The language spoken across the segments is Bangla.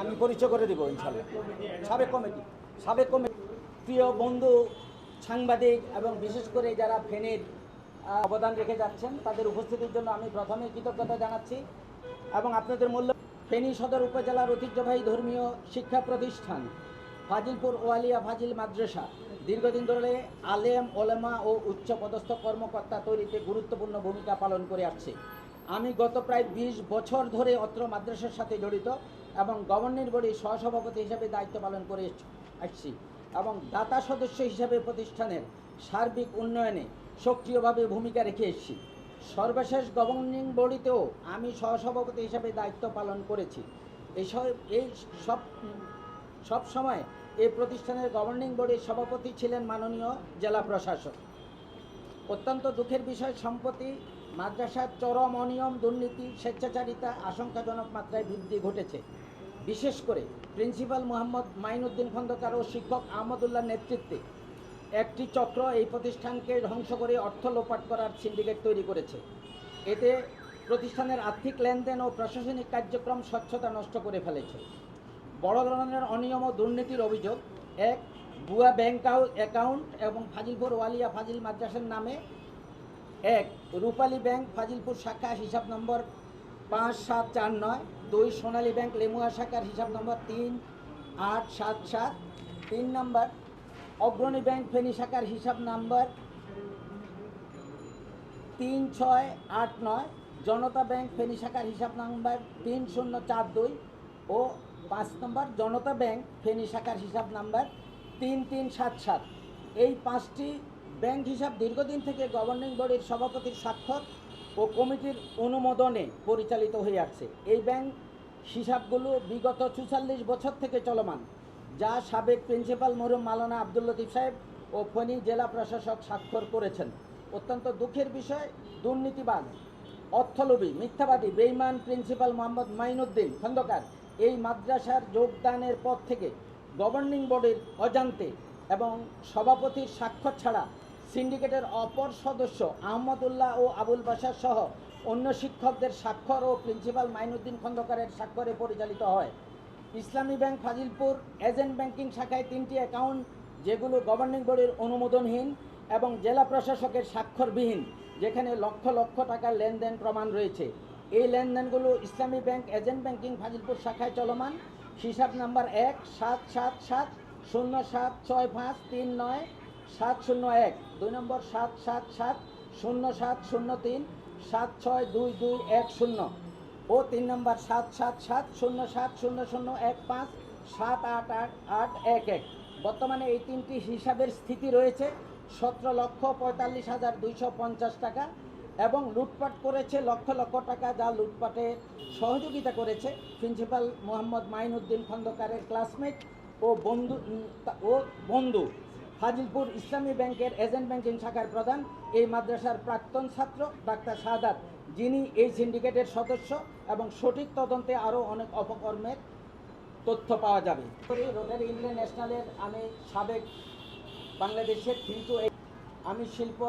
আমি পরিচয় করে দেবো ইনশাল্লাহ। সাবেক কমিটি সাবেক কমিটি। প্রিয় বন্ধু, সাংবাদিক এবং বিশেষ করে যারা ফেনীর অবদান রেখে যাচ্ছেন, তাদের উপস্থিতির জন্য আমি প্রথমে কৃতজ্ঞতা জানাচ্ছি এবং আপনাদের মূল্য ফেনী সদর উপজেলার ঐতিহ্যবাহী ধর্মীয় শিক্ষা প্রতিষ্ঠান, ফাজিলপুর ওয়ালিয়া ফাজিল মাদ্রাসা, দীর্ঘদিন ধরে আলেম, ওলেমা ও উচ্চ পদস্থ কর্মকর্তা তৈরিতে গুরুত্বপূর্ণ ভূমিকা পালন করে আসছে। আমি গত প্রায় বিশ বছর ধরে অত্র মাদ্রাসার সাথে জড়িত। এবং গভর্নিং বডির সহসভাপতি হিসেবে দায়িত্ব পালন করে আসছি এবং দাতা সদস্য হিসেবে প্রতিষ্ঠানের সার্বিক উন্নয়নে সক্রিয়ভাবে ভূমিকা রেখে এসেছি। সর্বশেষ গভর্নিং বডিতেও আমি সহসভাপতি হিসাবে দায়িত্ব পালন করেছি। এই এই সব সব সময় এই প্রতিষ্ঠানের গভর্নিং বডির সভাপতি ছিলেন মাননীয় জেলা প্রশাসক। অত্যন্ত দুঃখের বিষয়, সম্প্রতি মাদ্রাসার চরম অনিয়ম, দুর্নীতি, স্বেচ্ছাচারিতা আশঙ্কাজনক মাত্রায় বৃদ্ধি ঘটেছে। বিশেষ করে প্রিন্সিপাল মোহাম্মদ মাইনুদ্দিন খন্দকার ও শিক্ষক আহমদুল্লাহ নেতৃত্বে একটি চক্র এই প্রতিষ্ঠানকে ধ্বংস করে অর্থ লোপাট করার সিন্ডিকেট তৈরি করেছে। এতে প্রতিষ্ঠানের আর্থিক লেনদেন ও প্রশাসনিক কার্যক্রম স্বচ্ছতা নষ্ট করে ফেলেছে। বড় ধরনের অনিয়ম ও দুর্নীতির অভিযোগ, এক, ভুয়া ব্যাংক অ্যাকাউন্ট এবং ফাজিলপুর ওয়ালিয়া ফাজিল মাদ্রাসার নামে, এক, রূপালী ব্যাংক ফাজিলপুর শাখা হিসাব নম্বর পাঁচ সাত চার নয়, দুই সোনালী ব্যাংক লেমুয়া শাখার হিসাব নম্বর তিন, আট সাত সাত। তিন নম্বর, অগ্রণী ব্যাংক ফেনী শাখার হিসাব নাম্বার তিন ছয় আট নয়। জনতা ব্যাংক ফেনী শাখার হিসাব নাম্বার তিন শূন্য চার দুই। ও পাঁচ নম্বর, জনতা ব্যাংক ফেনী শাখার হিসাব নাম্বার তিন তিন সাত সাত। এই পাঁচটি ব্যাংক হিসাব দীর্ঘদিন থেকে গভর্নিং বডির সভাপতির স্বাক্ষর। ও কমিটির অনুমোদনে পরিচালিত হয়ে আসছে। এই ব্যাংক হিসাবগুলো বিগত চুয়াল্লিশ বছর থেকে চলমান, যা সাবেক প্রিন্সিপাল মরুম মালানা আব্দুল লতিফ সাহেব ও ফণী জেলা প্রশাসক স্বাক্ষর করেছেন। অত্যন্ত দুঃখের বিষয় দুর্নীতিবাদ অর্থলোভী, মিথ্যাবাদী বেইমান প্রিন্সিপাল মোহাম্মদ মাইনুদ্দিন খন্দকার এই মাদ্রাসার যোগদানের পর থেকে গভর্নিং বোর্ডের অজান্তে এবং সভাপতির স্বাক্ষর ছাড়া সিন্ডিকেটের অপর সদস্য আহমদুল্লাহ ও আবুল বাসার সহ অন্য শিক্ষকদের স্বাক্ষর ও প্রিন্সিপাল মাইনুদ্দিন খন্দকারের স্বাক্ষরে পরিচালিত হয়। ইসলামী ব্যাংক ফাজিলপুর এজেন্ট ব্যাংকিং শাখায় তিনটি অ্যাকাউন্ট, যেগুলো গভর্নিং বডির অনুমোদনহীন এবং জেলা প্রশাসকের স্বাক্ষরবিহীন, যেখানে লক্ষ লক্ষ টাকার লেনদেন প্রমাণ রয়েছে। এই লেনদেনগুলো ইসলামী ব্যাংক এজেন্ট ব্যাংকিং ফাজিলপুর শাখায় চলমান। হিসাব নাম্বার এক সাত সাত সাত শূন্য সাত ছয় পাঁচ তিন নয় সাত শূন্য এক, দুই নম্বর সাত সাত সাত, শূন্য সাত শূন্য তিন, সাত ছয় দুই দুই এক শূন্য ও তিন নম্বর সাত সাত সাত, শূন্য সাত শূন্য শূন্য এক পাঁচ, সাত আট আট আট এক এক। বর্তমানে এই তিনটি হিসাবের স্থিতি রয়েছে, সতেরো লক্ষ পঁয়তাল্লিশ হাজার দুইশো পঞ্চাশ টাকা এবং লুটপাট করেছে লক্ষ লক্ষ টাকা যা লুটপাটে সহযোগিতা করেছে প্রিন্সিপাল মোহাম্মদ মাইনুদ্দিন খন্দকারের ক্লাসমেট ও বন্ধু ও বন্ধু। ফাজিলপুর ইসলামী ব্যাংকের এজেন্ট ব্যাংকিং শাখার প্রধান, এই মাদ্রাসার প্রাক্তন ছাত্র ডাক্তার সাদাত যিনি এই সিন্ডিকেটের সদস্য এবং সঠিক তদন্তে আরও অনেক অপকর্মের তথ্য পাওয়া যাবে। রোটারি ইন্টারন্যাশনালের আমি সাবেক বাংলাদেশের কিন্তু আমি শিল্প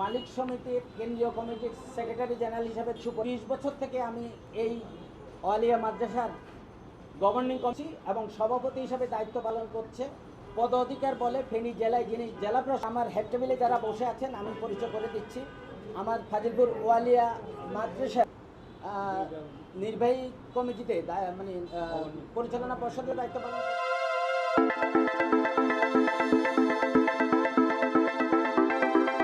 মালিক সমিতির কেন্দ্রীয় কমিটির সেক্রেটারি জেনারেল হিসাবে বিশ বছর থেকে আমি এই ওয়ালিয়া মাদ্রাসার গভর্নিং কমিটি এবং সভাপতি হিসাবে দায়িত্ব পালন করছে। পদ অধিকার বলে ফেনী জেলায় যিনি জেলা আমার হেড টেবিলে যারা বসে আছেন, আমি পরিচয় করে দিচ্ছি। আমার ফাজিলপুর ওয়ালিয়া মাদ্রাসা নির্বাহী কমিটিতে মানে পরিচালনা পর্ষদের দায়িত্ব পালন